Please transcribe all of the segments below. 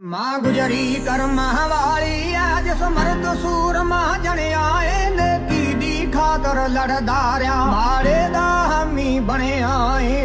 ਮਾਂ ਗੁਜਰੀ ਕਰਮਾਂ ਵਾਲੀ ਅੱਜ ਸਮਰਤ ਸੂਰਮਾ ਜਣਿਆ ਏ, ਨੇਕੀ ਦੀ ਖਾਤਰ ਲੜਦਾਰਿਆ ਮਾਰੇ ਦਾ ਹਮੀ ਬਣਿਆ ਏ।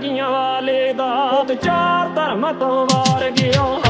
ਵਰਗੀਆਂ ਵਾਲੇ ਦਾ ਤੂੰ ਚਾਰ ਧਰਮ ਤੋਂ ਵਾਰ ਗਿਆ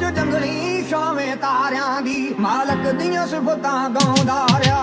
ਚ ਜੰਗਲੀ ਸ਼ਾਵੇਂ ਤਾਰਿਆਂ ਦੀ ਮਾਲਕ ਦੀਆਂ ਸਿਫਤਾਂ ਗਾਉਂਦਾ ਰਿਹਾ।